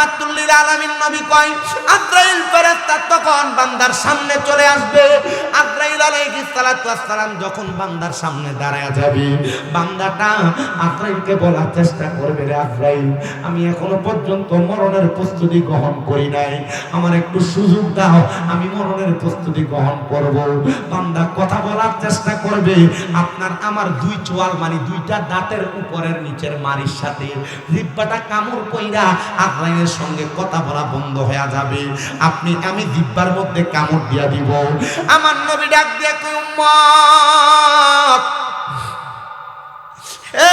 রাহমাতুল্লিল নবী কয়, আজরাইল ফেরেশতা তখন বান্দার সামনে চলে আসবে। ওয়াসসালাম যখন বান্দার সামনে দাঁড়ায় যাবে, বান্দাটা আজরাইলকে বলার চেষ্টা করবে, রে আজরাইল, আমি এখনও পর্যন্ত মরণের প্রস্তুতি গ্রহণ করি নাই। আমার একটু সুযোগ দাও, আমি মরণের প্রস্তুতি গ্রহণ করব। বান্দা কথা বলার চেষ্টা করবে, আপনার আমার দুই চোয়াল মানে দুইটা দাঁতের উপরের নিচের মারির সাথে। কামড় কইরা সঙ্গে কথা বলা বন্ধ হয়ে যাবে। আপনি, আমি জিব্বার মধ্যে কামড় দিয়া দিব। আমার নবী ডাক দিয়া উম্মত! এ,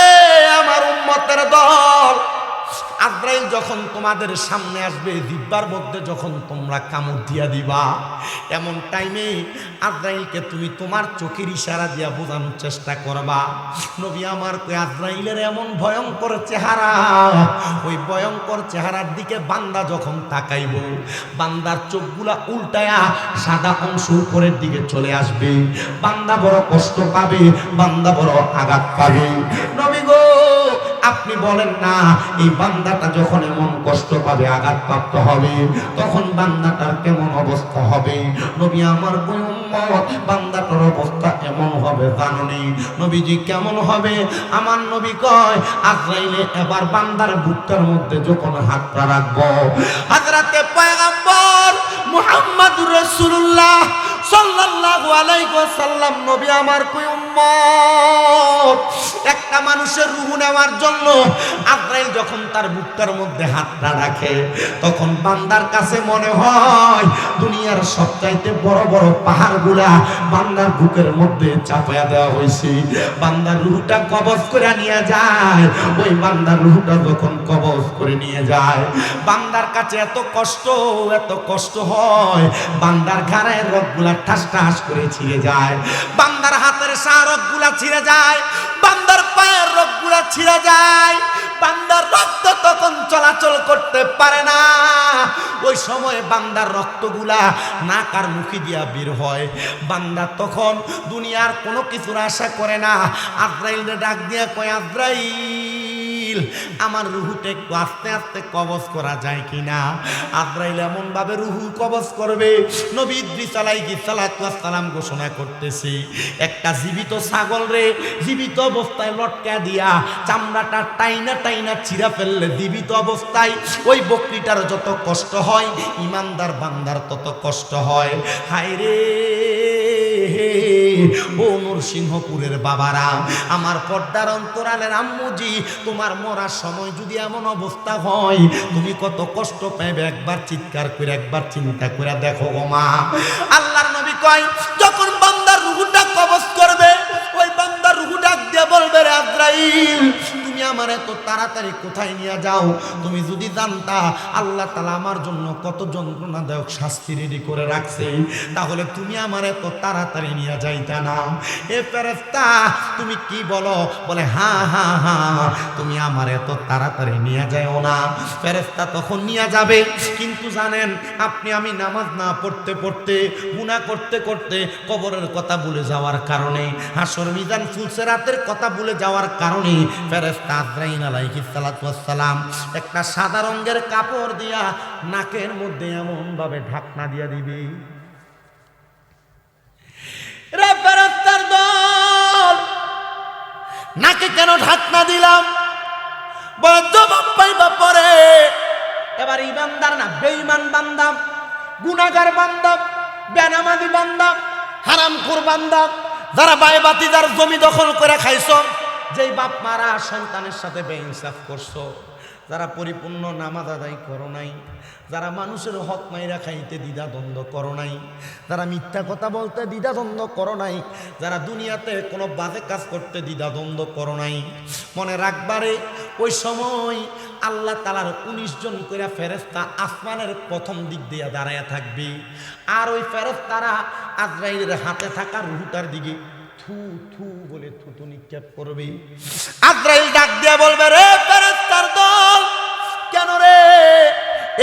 আমার উম্মতের দল আজরাইল যখন তোমাদের সামনে আসবে দিব্বার মধ্যে যখন তোমরা কামড় দিয়া দিবা, এমন টাইমে আজরাইলকে তুমি তোমার চোখের ইশারা দিয়া বোঝানোর চেষ্টা করবা। নবী আমার আজরাইলের এমন ভয়ঙ্কর চেহারা, ওই ভয়ঙ্কর চেহারার দিকে বান্দা যখন তাকাইব, বান্দার চোখগুলা উল্টায়া সাদা অংশ উপরের দিকে চলে আসবে। বান্দা বড় কষ্ট পাবে, বান্দা বড় আঘাত পাবে। নবী আপনি বলেন না, এই বান্দাটা যখন এমন কষ্ট পাবে, আঘাতপ্রাপ্ত হবে, তখন বান্দাটার কেমন অবস্থা হবে? নবী আমার বান্দাটার অবস্থা এমন হবে জাননি নবীজি কেমন হবে? আমার নবী কয়, আজরাইলে এবার বান্দার বুকটার মধ্যে যখন হাতটা রাখব, হাজরাতে পয়গাম্বর মুহাম্মাদুর রাসূলুল্লাহ সাল্লাল্লাহু আলাইহি ওয়াসাল্লাম, নবী আমার কই উম্মত। একটা মানুষের রুহু নেওয়ার জন্য আজরাইল যখন তার বুকটার মধ্যে হাতটা রাখে, তখন বান্দার কাছে মনে হয় দুনিয়ার সবচাইতে বড় বড় পাহাড়গুলা বান্দার বুকের মধ্যে চাপায়া দেওয়া হয়েছে। বান্দার রুহটা কবজ করে নিয়ে যায়। ওই বান্দার রুহুটা যখন কবজ করে নিয়ে যায়, বান্দার কাছে এত কষ্ট এত কষ্ট হয়, বান্দার ঘাড়ের রগগুলা ঠাস ঠাস করে ছিঁড়ে যায়, বান্দার হাতের সারকগুলা ছিঁড়ে যায় ছিঁড়ে যায়। বান্দার রক্ত তখন চলাচল করতে পারে না। ওই সময় বান্দার রক্তগুলা নাকার মুখি দিয়া বের হয়। বান্দা তখন দুনিয়ার কোনো কিছুর আশা করে না। আজরাইল ডাক দিয়া কয়, আজরাইল! আমার রুহুটা একটু আস্তে আস্তে কবজ করা যায় কিনা? আজরাইল এমন ভাবে রুহু কবজ করবে, নবী ইদ্রিস ওয়াস সালাম ঘোষণা করতেছি, একটা জীবিত ছাগল রে, জীবিত অবস্থায় লটকা দিয়া চামড়াটা টাইনা টাইনা ছিঁড়া ফেললে জীবিত অবস্থায় ওই বকরিটার যত কষ্ট হয়, ইমানদার বান্দার তত কষ্ট হয়। হায় রে! ও নরসিংহপুরের বাবারা, আমার পর্দার অন্তরালের আম্মুজি, তোমার মরার সময় যদি এমন অবস্থা হয়, তুমি কত কষ্ট পাইবে একবার চিৎকার করে, একবার চিন্তা করে দেখো গো মা। আল্লাহর নবী কয়, যখন বান্দার রুহুটা কবজ করবে, ওই বান্দার রুহু ডাক দিয়ে বলবে, রে আজরাইল আমার এত তাড়াতাড়ি কোথায় নিয়ে যাও? তুমি যদি জানতা, আল্লাহ তালা আমার জন্য কত যন্ত্রণাদায়ক শাস্তি রেডি করে রাখছে তাহলে তুমি আমার এত তাড়াতাড়ি নিয়ে যাইতা না। এ ফেরেস্তা তুমি কি বলো? বলে, হা হা হা, তুমি আমার এত তাড়াতাড়ি নিয়ে যাও না। ফেরেস্তা তখন নিয়ে যাবে। কিন্তু জানেন, আপনি আমি নামাজ না পড়তে পড়তে গুণা করতে করতে কবরের কথা ভুলে যাওয়ার কারণে, হাসর মিজান ফুলসেরাতের কথা ভুলে যাওয়ার কারণে ফেরেস্তা সালাম একটা সাদা রঙের কাপড় দিয়া নাকের মধ্যে এমন ভাবে ঢাকনা দিয়া দিবে। নাকে কেন ঢাকনা দিলাম? জবাব পাইবা পরে। এবার ইমানদার না, বেঈমান বান্দাম গুনাগার বান্দাম বেনামাজি বান্দাম হারামখোর বান্দাম যারা বাই বাতি জমি দখল করে খাইছ যেই বাপ মারা সন্তানের সাথে বেইনসাফ করছ, যারা পরিপূর্ণ নামাজ আদায় করো নাই, যারা মানুষের হক মাইরা খাইতে দ্বিধা দ্বন্দ্ব করো নাই, যারা মিথ্যা কথা বলতে দ্বিধা দ্বন্দ্ব করো নাই, যারা দুনিয়াতে কোনো বাজে কাজ করতে দ্বিধা দ্বন্দ্ব করো নাই, মনে রাখবারে ওই সময় আল্লাহ তালার উনিশ জন করে ফেরেস্তা আসমানের প্রথম দিক দিয়ে দাঁড়ায় থাকবে। আর ওই ফেরেস্তারা আজরাইলের হাতে থাকা রুহুটার দিকে থু থু বলে থুতু নিক্ষেপ করবে। আজরাইল ডাক দিয়া বলবে, রে ফেরেস্তার দল, কেন রে?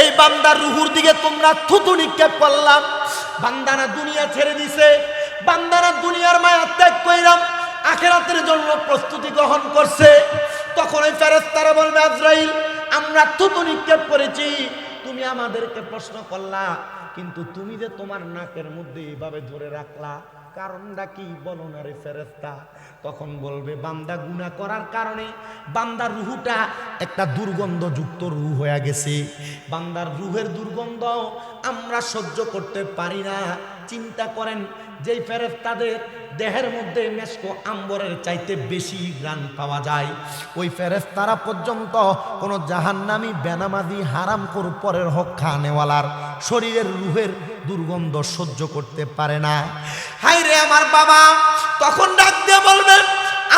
এই বান্দার রুহুর দিকে তোমরা থুতু নিক্ষেপ করলাম। বান্দারা দুনিয়া ছেড়ে দিছে। বান্দারা দুনিয়ার মায়া ত্যাগ কইরাম। আখেরাতের জন্য প্রস্তুতি গ্রহণ করছে। তখন ওই ফেরেস্তারা বলবে, আজরাইল, আমরা থুতু নিক্ষেপ করেছি। তুমি আমাদেরকে প্রশ্ন করলা, কিন্তু তুমি যে তোমার নাকের মধ্যে এইভাবে ধরে রাখলা কারণটা কি বলো না রে ফেরেস্তা তখন বলবে, বান্দা গুণা করার কারণে বান্দার রুহুটা একটা দুর্গন্ধযুক্ত রুহ হয়ে গেছে। বান্দার রুহের দুর্গন্ধ আমরা সহ্য করতে পারি না। চিন্তা করেন যেই ফেরেস্তাদের দেহের মধ্যে মেসকো আম্বরের চাইতে বেশি গ্রান পাওয়া যায়, ওই ফেরেস তারা পর্যন্ত কোনো জাহান্নামি বেনামাদি হারাম কর পরের হক খানেওয়ালার শরীরের রুহের দুর্গন্ধ সহ্য করতে পারে না। হাই রে আমার বাবা, তখন ডাক দিয়ে বলবেন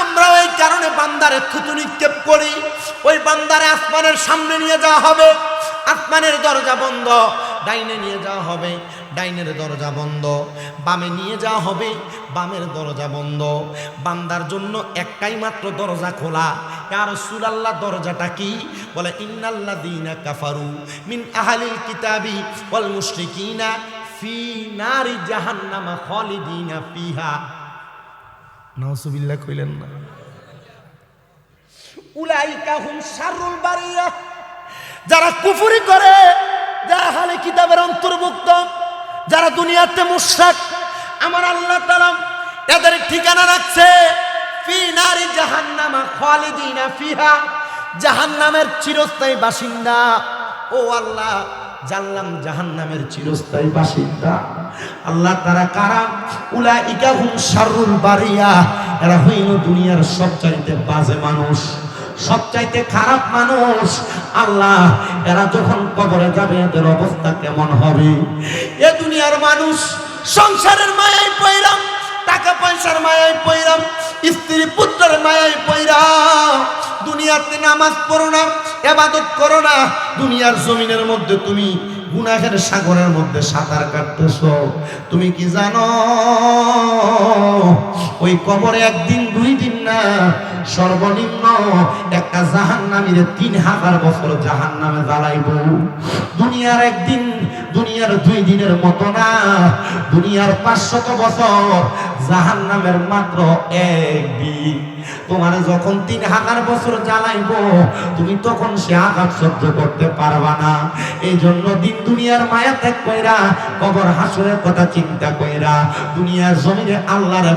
আমরা ওই কারণে বান্দারে থুতু নিক্ষেপ করি। ওই বান্দারে আসমানের সামনে নিয়ে যাওয়া হবে। আসমানের দরজা বন্ধ। ডাইনে নিয়ে যাওয়া হবে, ডাইনের দরজা বন্ধ। বামে নিয়ে যাওয়া হবে, বামের দরজা বন্ধ। বান্দার জন্য একটাই মাত্র দরজা খোলা। আর সুলাল্লাহ দরজাটা কি? বলে ইন্নাল্লা দিনা কাফারু মিন আহালিল কিতাবি ওয়াল মুশরিকিনা ফি নারি জাহান্নামা খালিদিনা ফিহা। নাউসুবিল্লাহ কইলেন না। উলাইকা হুম শাররুল বারিয়া। যারা কুফরি করে যারা হালে কিতাবের অন্তর্ভুক্ত, যারা দুনিয়াতে মুশরাক, আমার আল্লাহ তাআলা এদের ঠিকানা রাখছে জাহান্নামের চিরস্থায়ী বাসিন্দা। ও আল্লাহ জাহান্নামের চিরস্থায়ী বাসিন্দা। আল্লাহ তারা উলা এরা হইল দুনিয়ার সবচাইতে বাজে মানুষ। সবচাইতে খারাপ মানুষ আল্লাহ। এরা যখন কবরে যাবে, এদের অবস্থা কেমন হবে? এ দুনিয়ার মানুষ, সংসারের মায়ায় পয়রাম, টাকা পয়সার মায়ায় পয়রাম, স্ত্রী পুত্রের মায়ায় পয়রাম। দুনিয়াতে নামাজ পড়ো না, এবাদত করো না। দুনিয়ার জমিনের মধ্যে তুমি গুনাহের সাগরের মধ্যে সাঁতার কাটতেছ। তুমি কি জানো? ওই কবরে একদিন দিন না, সর্বনিম্ন একটা জাহান তিন হাজার বছর জাহান নামে জ্বালাইব। দুনিয়ার একদিন, দুনিয়ার দুই দিনের মতো না, দুনিয়ার পাঁচশত বছর জাহান নামের মাত্র একদিন। তোমার যখন তিন হাজার বছর জ্বালাইব, তুমি তখন সে আঘাত সহ্য করতে পারবা না। এই জন্য দিন দুনিয়ার মায়া ত্যাগ কইরা, কবর হাসুরের কথা চিন্তা কইরা, দুনিয়ার জমিনে আল্লাহর